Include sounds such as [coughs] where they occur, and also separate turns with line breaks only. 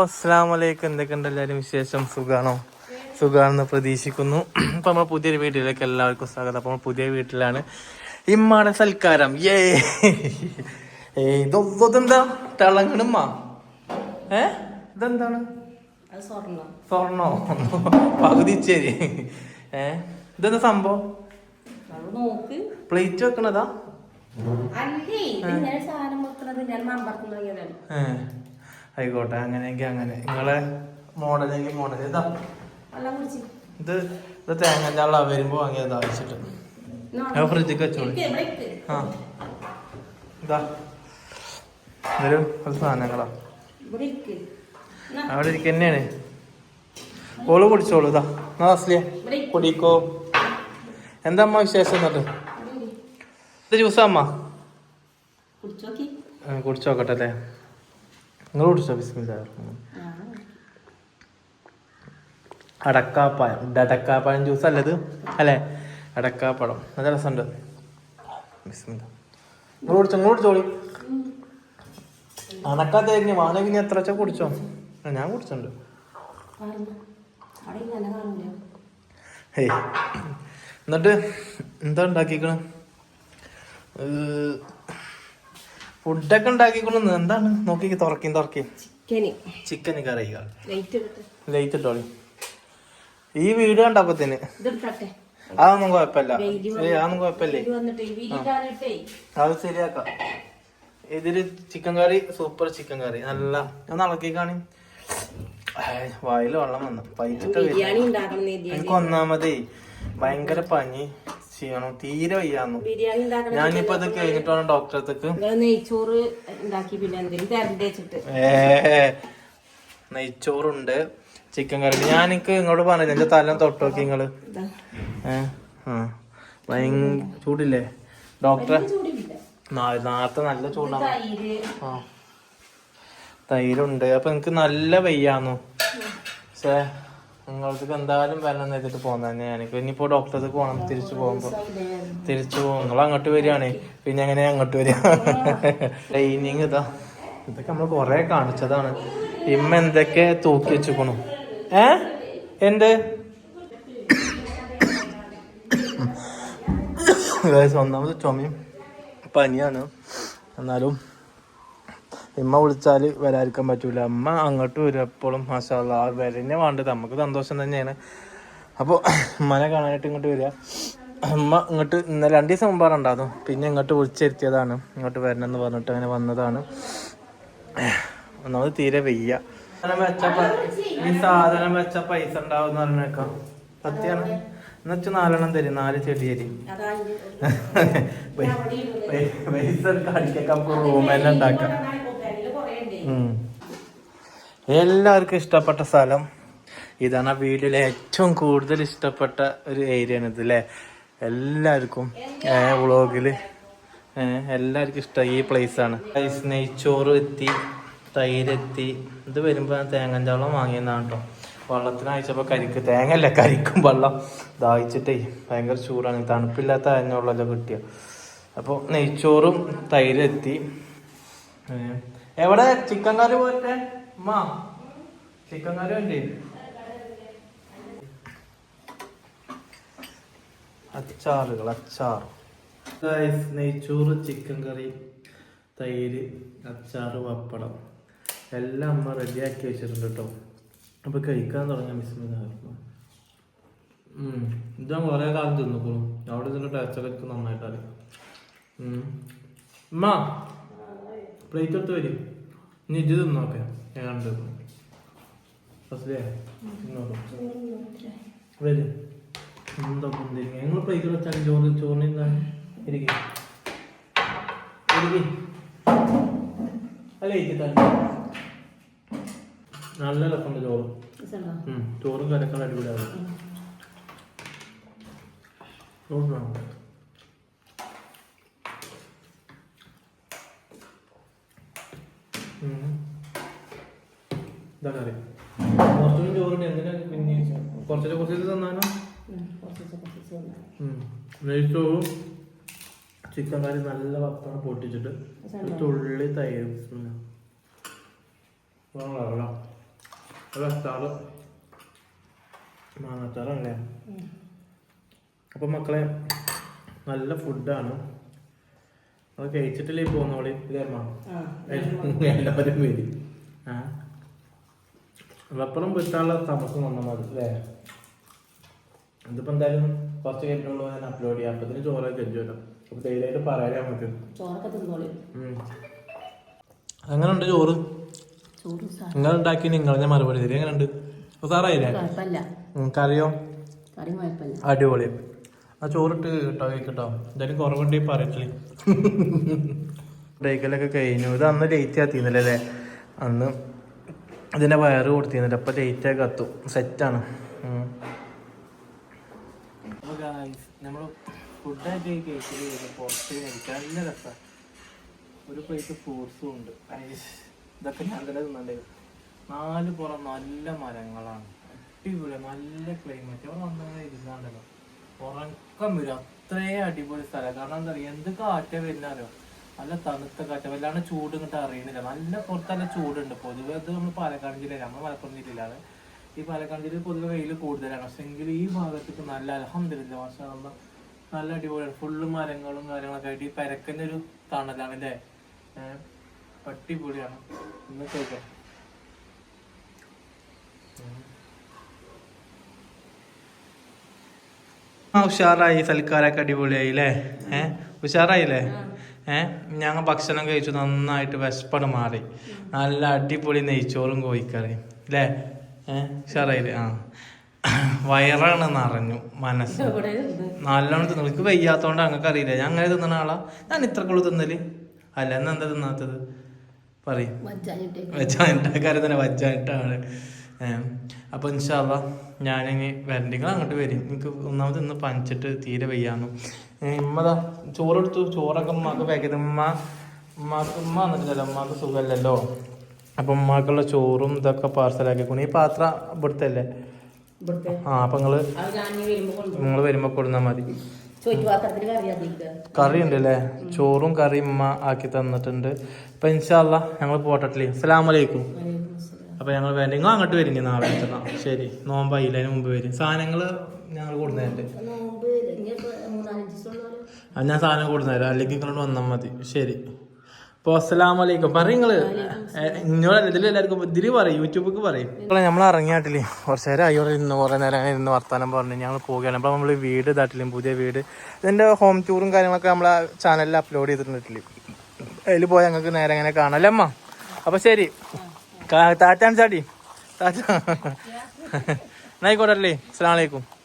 അസ്സാം വലൈക്കും എന്തൊക്കെയുണ്ട് എല്ലാവരും വിശേഷം? സുഖാണോ? സുഖാണെന്ന് പ്രതീക്ഷിക്കുന്നു. [clears throat] അപ്പൊ നമ്മൾ പുതിയൊരു വീട്ടിലേക്ക് എല്ലാവർക്കും സ്വാഗതം. അപ്പൊ നമ്മൾ പുതിയ വീട്ടിലാണ് ഇമ്മാടെ സൽക്കാരം. ഏ ഇതെന്താ? തിളങ്ങണമ്മ ഏ? ഇതെന്താണ്? സ്വർണം. പകുതി ശരി ഏ? ഇതെന്താ സംഭവം? പ്ലേറ്റ് വെക്കണതാ?
അല്ലേ? സാധനം വെക്കണത് ഞാൻ മമ്പറത്ത് നോക്കിയതാണ്
ഏ. ആയിക്കോട്ടെ അങ്ങനെയെങ്കിൽ അങ്ങനെ. നിങ്ങളെ മോഡലെങ്കിൽ മോഡൽ ഇതാ.
ഇത്
ഇത് ഇത് തേങ്ങാച്ചാള വരുമ്പോ വാങ്ങിയത് ആവശ്യമിട്ട് ഞാൻ ഫ്രിഡ്ജിൽ വെച്ചോളി ആ. ഇതാ. ഇതൊരു സാധനങ്ങളാ. അവിടെ ഇരിക്കുക തന്നെയാണ്. ഓൾ കുടിച്ചോളൂ ഇതാ. എന്നാ അസ്ലിയ കുടിക്കോ. എന്താ അമ്മ വിശേഷം എന്നിട്ട്. ഇത് ജ്യൂസാ അമ്മ? കുടിച്ചോക്കട്ടെ അല്ലേ? നിങ്ങൾ കുടിച്ചോ ബിസ്മില്ല
ആ.
അടക്കാപ്പായം ഡടക്കാപ്പായം ജ്യൂസ് അല്ലത് അല്ലേ? അടക്കാപ്പഴം. നല്ല രസമുണ്ട്. ബിസ്മില്ല. നിങ്ങൾ കുടിച്ചോ നിങ്ങൾ കുടിച്ചോളി അണക്കാത്തായിരുന്നു വേണമെങ്കിൽ നീ എത്ര കുടിച്ചോ? ഞാൻ കുടിച്ചിട്ടുണ്ട്. എന്നിട്ട് എന്താ ഉണ്ടാക്കിക്കണ ഫുഡൊക്കെ ഉണ്ടാക്കിക്കണെന്ന് എന്താണ്? നോക്കി തുറക്കി തുറക്കി. ചിക്കൻ കറി
ലൈറ്റ്
ഇട്ടോളി ഈ വീട് കണ്ടപ്പത്തിന് അതൊന്നും കുഴപ്പമില്ല. അതൊന്നും കുഴപ്പമില്ലേ? അത് ശരിയാക്കാം. ഇതിൽ chicken curry super chicken curry. നല്ല ഒന്ന് ഇളക്കി കാണി. വായിൽ വെള്ളം വന്നു.
പൈറ്റിട്ട്
എനിക്ക് ഒന്നാമതേ ഭയങ്കര പനി ചെയ്യണം. തീരെ വയ്യാന്നു.
ബിരിയാണി
ഞാനിപ്പോ ഇത് കഴിഞ്ഞിട്ടാണ്
ഡോക്ടറത്തേക്ക് നെയ്ച്ചോറ് ഉണ്ടാക്കി പിന്നെ
നെയ്ച്ചോറുണ്ട് ചിക്കൻ കറി. ഞാൻ എനിക്ക് ഇങ്ങോട്ട് പറഞ്ഞില്ല എന്റെ തല തൊട്ടോക്കി നിങ്ങൾ. ഭയങ്കര ചൂടില്ലേ? ഡോക്ടറെ
ചൂടില്ല.
നാ- നേരത്തെ നല്ല ചൂടാണ്. ആ. തൈരുണ്ട്. അപ്പൊ എനിക്ക് നല്ല വയ്യാന്നു. പക്ഷേ നിങ്ങൾക്ക് എന്തായാലും വരണം എന്നിട്ട് പോന്നെ ഞാനിപ്പോ ഇനിയിപ്പോ ഡോക്ടർക്ക് പോകണം തിരിച്ചു പോകുമ്പോ. തിരിച്ചു പോകും നിങ്ങൾ അങ്ങോട്ട് വരികയാണേ. പിന്നെ എങ്ങനെ അങ്ങോട്ട് വരിക? ട്രെയിനിങ് ഇതാ. ഇതൊക്കെ നമ്മൾ കുറേ കാണിച്ചതാണ്. ഇമ്മ എന്തൊക്കെ തൂക്കി വെച്ചുക്കണു? ഏ? എന്ത്? [coughs] സ്വന്തം ചുമയും പനിയാണ്. എന്നാലും ഇമ്മ വിളിച്ചാൽ വരാതിരിക്കാൻ പറ്റൂല. അമ്മ അങ്ങോട്ട് വരും എപ്പോഴും മാഷാല്ല ആ വരന്നെ വേണ്ടത്. നമുക്ക് സന്തോഷം തന്നെയാണ്. അപ്പോൾ ഉമ്മനെ കാണാനായിട്ട് ഇങ്ങോട്ട് വരിക. അമ്മ ഇങ്ങോട്ട് ഇന്നലെ രണ്ട് ദിവസം മുമ്പാണ് ഉണ്ടാകും പിന്നെ ഇങ്ങോട്ട് വിളിച്ചിരുത്തിയതാണ്. ഇങ്ങോട്ട് വരണമെന്ന് പറഞ്ഞിട്ട് അങ്ങനെ വന്നതാണ്. ഒന്നാമത് തീരെ വെയ്യ. സാധനം വെച്ച ഈ സാധനം വെച്ച പൈസ ഉണ്ടാവും എന്ന് പറഞ്ഞേക്കാം. സത്യാണ്. എന്നുവെച്ചാൽ നാലെണ്ണം തരും. നാല് ചെടി തരും. പൈസ കടിക്കൊക്കെ നമുക്ക് റൂമെല്ലാം ഉണ്ടാക്കാം. എല്ലാവർക്കും ഇഷ്ടപ്പെട്ട സ്ഥലം ഇതാണ് ആ ഏറ്റവും കൂടുതൽ ഇഷ്ടപ്പെട്ട ഒരു ഏരിയ ആണ് ഇത് അല്ലേ എല്ലാവർക്കും വ്ളോഗിൽ എല്ലാവർക്കും ഇഷ്ടം ഈ പ്ലേസ് ആണ്. Guys, നെയ്ച്ചോറ് എത്തി തൈരെത്തി ഇത് വരുമ്പോ ഞാൻ വെള്ളം വാങ്ങിയതാണ് കേട്ടോ വെള്ളത്തിന് കരിക്ക് തേങ്ങ അല്ല കരിക്കും വെള്ളം ദാഹിച്ചിട്ടേ ഭയങ്കര ചൂടാണ്. തണുപ്പില്ലാത്ത അഞ്ഞുള്ളല്ലോ കിട്ടിയ. അപ്പോൾ നെയ്ച്ചോറും തൈര് എത്തി. ഏ, എവിടെ? ചിക്കൻ കറി പോട്ടെ മാ ചിക്കൻ കറി വേണ്ടേ. അച്ചാറുകൾ അച്ചാർ. നെയ്ച്ചോറ് ചിക്കൻ കറി തൈര് അച്ചാറ് പപ്പടം. എല്ലാം അമ്മ റെഡിയാക്കി വെച്ചിട്ടുണ്ട് കേട്ടോ. അപ്പൊ കഴിക്കാൻ തുടങ്ങിയ ഉം. ഇതാ കുറെ കാലം തിന്നിക്കണു. അവിടെ ഇതിന്റെ ടേസ്റ്റൊക്കെ എനിക്ക് നന്നായിട്ട് അറിയാം പ്ലേറ്റ് എടുത്ത് വരും. ഇനി ഇത് തിന്നോക്കെ ഞാൻ കണ്ടു ഫസ്റ്റിലേ വരും. എന്താ പൊന്തിരിങ്ങ ഞങ്ങൾ പ്ലേറ്റ് വെച്ചാൽ ചോറ് ചോറിന് എന്താണ് ഇരിക്കും. ഇരിക്കും. അല്ല നല്ല രസമുണ്ട് ചോറ്. ചോറും കരക്കാൻ അടിപൊളിയാണ് ചോറ് കറി കുറച്ചുകൂടി ചോറുണ്ട് എന്തിനാ പിന്നെ കുറച്ചൊക്കെ കുറച്ച് തന്നാനോ നെയ്ച്ചോറും ചിക്കൻ കറി നല്ല പപ്പടം പൊട്ടിച്ചിട്ട്. തുള്ളി തൈരും. വെള്ളം അത് അച്ചാറ് മാങ്ങാച്ചാറല്ലേ? അപ്പൊ മക്കളെ നല്ല ഫുഡാണ്. അത് കഴിച്ചിട്ടില്ലേ പോന്നോളി ഇല്ലേ അമ്മ എല്ലാവരും വരും. അപ്പുറം പറ്റാനുള്ള താമസം വന്നാൽ മതി അല്ലേ? ഇതിപ്പോ എന്തായാലും കുറച്ച് കഴിഞ്ഞുള്ളൂ ഞാൻ അപ്ലോഡ് ചെയ്യാം. അപ്പത്തിന് ചോറൊക്കെ കഴിച്ചല്ലോ അപ്പൊ ആയിട്ട് പറയാൻ പറ്റും
ചോറൊക്കെ
ഉണ്ട് ചോറ്? നിങ്ങൾ ഉണ്ടാക്കി നിങ്ങൾ ഞാൻ മറുപടി തരും. എങ്ങനെയുണ്ട്? സാറായില്ലേ
കുഴപ്പമില്ല.
ഉം, കറിയോ? അടിപൊളി. ആ ചോറിട്ട് കേട്ടോ കേട്ടോ എന്തായാലും കുറവുണ്ടെങ്കിൽ പറയട്ടില്ലേ ഡേക്കലൊക്കെ [laughs] കഴിഞ്ഞു. ഇത് അന്ന് ലേറ്റ് ആത്തിന്നല്ലേ അല്ലേ? അന്ന് ഇതിന്റെ വയറ് കൊടുത്തിരുന്നില്ല അപ്പൊ ആയി കത്തും സെറ്റാണ് നമ്മൾ ഒരു പ്ലേറ്റ് ഫ്രൂട്ട്സും ഉണ്ട്. ഇതൊക്കെ ഞാൻ തന്നെ നാല് പുറം നല്ല മരങ്ങളാണ്. അടിപൊളി നല്ല ക്ലൈമറ്റ് അവിടെ നന്നായി ഇരുന്നാണ്ടല്ലോ. ഉറക്കം വരും. അത്രയും അടിപൊളി സ്ഥലം. കാരണം എന്താ പറയുക എന്ത് കാറ്റ വരുന്നാലോ നല്ല തണുത്ത കാറ്റ്. വല്ലാണ്ട് ചൂട് ഇങ്ങോട്ട് അറിയുന്നില്ല നല്ല പുറത്ത് നല്ല ചൂടുണ്ട്. പൊതുവെ അത് നമ്മൾ പാലക്കാട് ജില്ലയിലാണ്. നമ്മൾ മലപ്പുറം ജില്ലയിലാണ്. ഈ പാലക്കാട് ജില്ലയിൽ പൊതുവെ വെയിൽ കൂടുതലാണ്. പക്ഷെ എങ്കിൽ ഈ ഭാഗത്തേക്ക് നല്ല അലഹമില്ല നമ്മൾ നല്ല അടിപൊളിയാണ്. ഫുള്ള് മരങ്ങളും കാര്യങ്ങളൊക്കെ ആയിട്ട് ഈ പരക്കന്റെ ഒരു തണലാണ് അല്ലേ അടിപൊളിയാണ്. ഇന്ന് കേൾക്കാം ഉഷാറായി. സൽക്കാരൊക്കെ അടിപൊളിയായി അല്ലേ ഏഹ് ഉഷാറായില്ലേ? ഞങ്ങൾ ഭക്ഷണം കഴിച്ചു നന്നായിട്ട് വിശപ്പട് മാറി. നല്ല അടിപൊളി നെയ്ച്ചോറും കോഴിക്കറിയും. അല്ലേ ഉഷാറായില്ലേ? ആ. വയറാണ് നിറഞ്ഞു മനസ്സ്. നല്ലോണം തിന്നു. എനിക്ക് വയ്യാത്തോണ്ട് അങ്ങക്ക് അറിയില്ല. ഞാൻ അങ്ങനെ തിന്നണ ആളാ. ഞാൻ ഇത്രക്കുള്ളൂ തിന്നൽ. അല്ല എന്നാ എന്താ തിന്നാത്തത്? പറയും. വജ്ജാനിട്ടാക്കാരെ തന്നെ വജ്ജാനിട്ടാണ് അപ്പൊ ഇൻഷാല്ല ഞാനിനി വരണ്ടെങ്കിൽ അങ്ങോട്ട് വരും. എനിക്ക് ഒന്നാമത് ഇന്ന് പനിച്ചിട്ട് തീരെ വയ്യാന്നു. ഇമ്മതാ ചോറെടുത്തു. ചോറൊക്കെ ഉമ്മാക്ക് പാക്ക് ചെയ്ത്. ഉമ്മ ഉമ്മാക്ക് ഉമ്മ വന്നിട്ടില്ലല്ലോ. ഉമ്മാക്ക് സുഖമല്ലല്ലോ അപ്പം ഉമ്മാക്കുള്ള ചോറും ഇതൊക്കെ പാർസലാക്കി കൊണ്ട് ഈ പാത്രം ഇവിടുത്തെ. അല്ലേ ആ അപ്പം
നിങ്ങൾ
നിങ്ങൾ വരുമ്പോൾ കൊടുന്നാൽ മതി.
കറി
ഉണ്ട് അല്ലേ ചോറും കറിയും ഉമ്മ ആക്കി തന്നിട്ടുണ്ട്. അപ്പം ഇൻഷാല്ല ഞങ്ങൾ പോട്ടെ അസ്സലാമലൈക്കും അപ്പൊ ഞങ്ങൾ വേണ്ട. നിങ്ങൾ അങ്ങോട്ട് വരും ഇനി നാളെ എത്തണം ശരി. നോമ്പായില്ല അതിന് മുമ്പ് വരും. സാധനങ്ങൾ ഞങ്ങൾ. അത് ഞാൻ സാധനം കൊടുന്നേരാം. അല്ലെങ്കിൽ നിങ്ങളോട് വന്നാൽ മതി. ശരി. അപ്പോൾ അസ്സലാമലൈക്കും പറയും നിങ്ങൾ ഇങ്ങോട്ട് ഇതിൽ എല്ലാവർക്കും ഇതിൽ പറയും യൂട്യൂബിലേക്ക് പറയും. നമ്മൾ ഇറങ്ങിയാട്ടില്ലേ കുറച്ച് നേരം അയ്യോടെ ഇരുന്ന് കുറേ നേരം ഇരുന്ന് വർത്താനം പറഞ്ഞ് ഞങ്ങൾ പോവുകയാണ്. അപ്പോൾ നമ്മൾ വീട് ഇതാട്ടില്ലേ പുതിയ വീട്. ഇതിന്റെ ഹോം ടൂറും കാര്യങ്ങളൊക്കെ നമ്മളെ ചാനലിൽ അപ്ലോഡ് ചെയ്തിട്ടുണ്ടില്ലേ അതിൽ പോയാൽ ഞങ്ങൾക്ക് നേരെ അങ്ങനെ കാണാം. അല്ലേ അമ്മ? അപ്പോൾ ശരി. താറ്റാൻ ചാടി താറ്റ എന്നായിക്കോട്ടെ [laughs] [laughs] അല്ലേ അസ്സാം വലൈക്കും